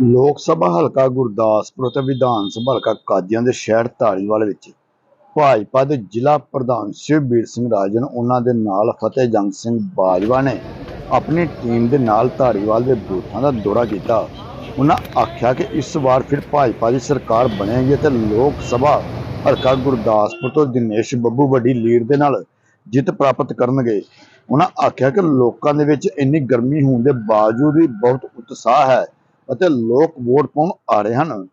ਲੋਕ ਸਭਾ ਹਲਕਾ ਗੁਰਦਾਸਪੁਰ ਅਤੇ ਵਿਧਾਨ ਸਭਾ ਹਲਕਾ ਕਾਦੀਆਂ ਦੇ ਸ਼ਹਿਰ ਧਾਰੀਵਾਲ ਵਿੱਚ ਭਾਜਪਾ ਦੇ ਜ਼ਿਲ੍ਹਾ ਪ੍ਰਧਾਨ ਸ਼ਿਵਬੀਰ ਸਿੰਘ ਰਾਜਨ, ਉਹਨਾਂ ਦੇ ਨਾਲ ਫਤਿਹ ਜੰਗ ਸਿੰਘ ਬਾਜਵਾ ਨੇ ਆਪਣੀ ਟੀਮ ਦੇ ਨਾਲ ਧਾਰੀਵਾਲ ਦੇ ਬੂਥਾਂ ਦਾ ਦੌਰਾ ਕੀਤਾ। ਉਹਨਾਂ ਆਖਿਆ ਕਿ ਇਸ ਵਾਰ ਫਿਰ ਭਾਜਪਾ ਦੀ ਸਰਕਾਰ ਬਣੇਗੀ ਅਤੇ ਲੋਕ ਸਭਾ ਹਲਕਾ ਗੁਰਦਾਸਪੁਰ ਤੋਂ ਦਿਨੇਸ਼ ਬੱਬੂ ਵੱਡੀ ਲੀਡ ਦੇ ਨਾਲ ਜਿੱਤ ਪ੍ਰਾਪਤ ਕਰਨਗੇ। ਉਹਨਾਂ ਆਖਿਆ ਕਿ ਲੋਕਾਂ ਦੇ ਵਿੱਚ ਇੰਨੀ ਗਰਮੀ ਹੋਣ ਦੇ ਬਾਵਜੂਦ ਵੀ ਬਹੁਤ ਉਤਸ਼ਾਹ ਹੈ। ਅਤੇ ਲੋਕ ਵੋਟ ਪਾਉਣ ਆ ਰਹੇ ਹਨ।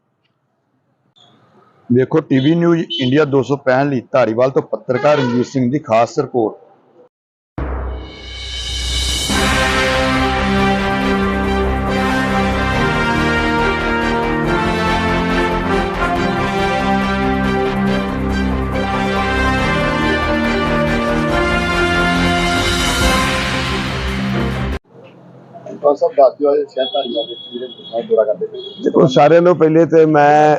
ਵੇਖੋ ਟੀਵੀ ਨਿਊਜ਼ ਇੰਡੀਆ 265 ਲਈ ਧਾਰੀਵਾਲ ਤੋਂ ਪੱਤਰਕਾਰ ਰਣਜੀਤ ਸਿੰਘ ਦੀ ਖਾਸ ਰਿਪੋਰਟ। ਪੰਜ ਸਾਹਿਬ ਦੱਸ ਦਿਓ ਇਹ ਸ਼ਹਿਰ ਧਾਰੀਵਾਲ ਵਿੱਚ ਜਿਹੜੇ ਬੂਥਾਂ ਦੌਰਾ ਕਰਦੇ ਪਏ ਦੇਖੋ ਸਾਰਿਆਂ ਨੂੰ ਪਹਿਲੇ ਤੇ ਮੈਂ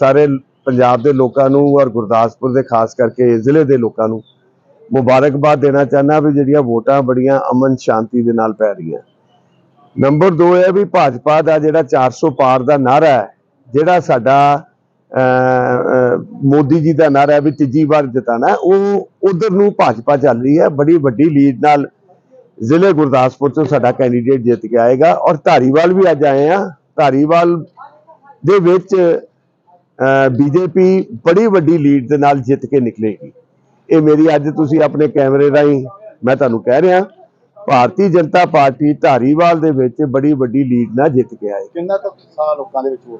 ਸਾਰੇ ਪੰਜਾਬ ਦੇ ਲੋਕਾਂ ਨੂੰ ਔਰ ਗੁਰਦਾਸਪੁਰ ਦੇ ਖਾਸ ਕਰਕੇ ਜ਼ਿਲ੍ਹੇ ਦੇ ਲੋਕਾਂ ਨੂੰ ਮੁਬਾਰਕਬਾਦ ਦੇਣਾ ਚਾਹੁੰਦਾ ਵੀ ਜਿਹੜੀਆਂ ਵੋਟਾਂ ਬੜੀਆਂ ਅਮਨ ਸ਼ਾਂਤੀ ਦੇ ਨਾਲ ਪੈ ਰਹੀਆਂ। ਨੰਬਰ 2 ਹੈ ਵੀ ਭਾਜਪਾ ਦਾ ਜਿਹੜਾ 400 ਪਾਰ ਦਾ ਨਾਰਾ ਹੈ ਜਿਹੜਾ ਸਾਡਾ ਅਹ, ਮੋਦੀ ਜੀ ਦਾ ਨਾਰਾ ਹੈ ਵੀ ਤੀਜੀ ਵਾਰ ਜਿਤਾਣਾ ਉਹ ਉਧਰ ਨੂੰ ਭਾਜਪਾ ਚੱਲ ਰਹੀ ਹੈ ਬੜੀ ਵੱਡੀ ਲੀਡ ਨਾਲ ਜ਼ਿਲ੍ਹੇ ਗੁਰਦਾਸਪੁਰ ਤੋਂ ਸਾਡਾ ਕੈਂਡੀਡੇਟ ਜਿੱਤ ਕੇ ਆਏਗਾ ਔਰ ਧਾਰੀਵਾਲ ਵੀ ਅੱਜ ਆਏ ਆ। ਧਾਰੀਵਾਲ ਦੇ ਵਿੱਚ ਬੀਜੇਪੀ ਬੜੀ ਵੱਡੀ ਲੀਡ ਦੇ ਨਾਲ ਜਿੱਤ ਕੇ ਨਿਕਲੇਗੀ। ਇਹ ਮੇਰੀ ਅੱਜ ਤੁਸੀਂ ਆਪਣੇ ਕੈਮਰੇ ਰਾਹੀਂ ਮੈਂ ਤੁਹਾਨੂੰ ਕਹਿ ਰਿਹਾ ਭਾਰਤੀ ਜਨਤਾ ਪਾਰਟੀ ਧਾਰੀਵਾਲ ਦੇ ਵਿੱਚ ਬੜੀ ਵੱਡੀ ਲੀਡ ਨਾਲ ਜਿੱਤ ਕੇ ਆਏ। ਕਿੰਨਾ ਕੁ ਉਤਸ਼ਾਹ ਲੋਕਾਂ ਦੇ ਵਿੱਚ ਦਾ?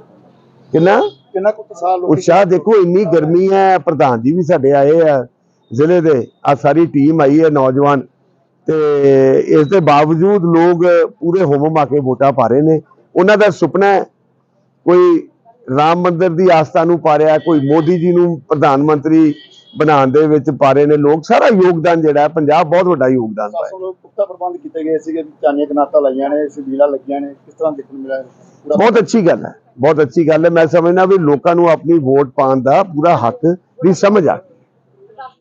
ਕਿੰਨਾ? ਕਿੰਨਾ ਕੁ ਉਤਸ਼ਾਹ ਲੋਕ ਉਤਸ਼ਾਹ ਦੇਖੋ ਇੰਨੀ ਗਰਮੀ ਹੈ ਪ੍ਰਧਾਨ ਜੀ ਵੀ ਸਾਡੇ ਆਏ ਆ ਜ਼ਿਲ੍ਹੇ ਦੇ। ਆ ਸਾਰੀ ਟੀਮ ਆਈ ਹੈ ਨੌਜਵਾਨ ਤੇ ਇਸ ਦੇ ਬਾਵਜੂਦ ਲੋਕ ਪੂਰੇ ਹੁਮ ਮਾ ਕੇ ਵੋਟਾਂ ਪਾ ਰਹੇ ਨੇ। ਉਹਨਾਂ ਦਾ ਸੁਪਨਾ ਹੈ ਕੋਈ ਰਾਮ ਮੰਦਿਰ ਦੀ ਆਸਥਾ ਨੂੰ ਪਾ ਰਿਹਾ ਕੋਈ ਮੋਦੀ ਜੀ ਨੂੰ ਪ੍ਰਧਾਨ ਮੰਤਰੀ ਬਣਾਉਣ ਦੇ ਵਿੱਚ ਪਾ ਰਹੇ ਨੇ। ਲੋਕ ਸਾਰਾ ਯੋਗਦਾਨ ਜਿਹੜਾ ਹੈ ਪੰਜਾਬ ਬਹੁਤ ਵੱਡਾ ਯੋਗਦਾਨ ਪਾਇਆ। ਲੋਕ ਪੁਖਤਾ ਪ੍ਰਬੰਧ ਕੀਤੇ ਗਏ ਸੀਗੇ ਚਾਨੀਆਂ ਕਨਾਤਾਂ ਲਾਈਆਂ ਨੇ ਸਿਬੀਲਾਂ ਲੱਗੀਆਂ ਨੇ ਕਿਸ ਤਰ੍ਹਾਂ ਦੇਖਣ ਮਿਲਿਆ? ਬਹੁਤ ਅੱਛੀ ਗੱਲ ਹੈ ਬਹੁਤ ਅੱਛੀ ਗੱਲ ਹੈ। ਮੈਂ ਸਮਝਦਾ ਵੀ ਲੋਕਾਂ ਨੂੰ ਆਪਣੀ ਵੋਟ ਪਾਉਣ ਦਾ ਪੂਰਾ ਹੱਕ ਵੀ ਸਮਝ ਆ।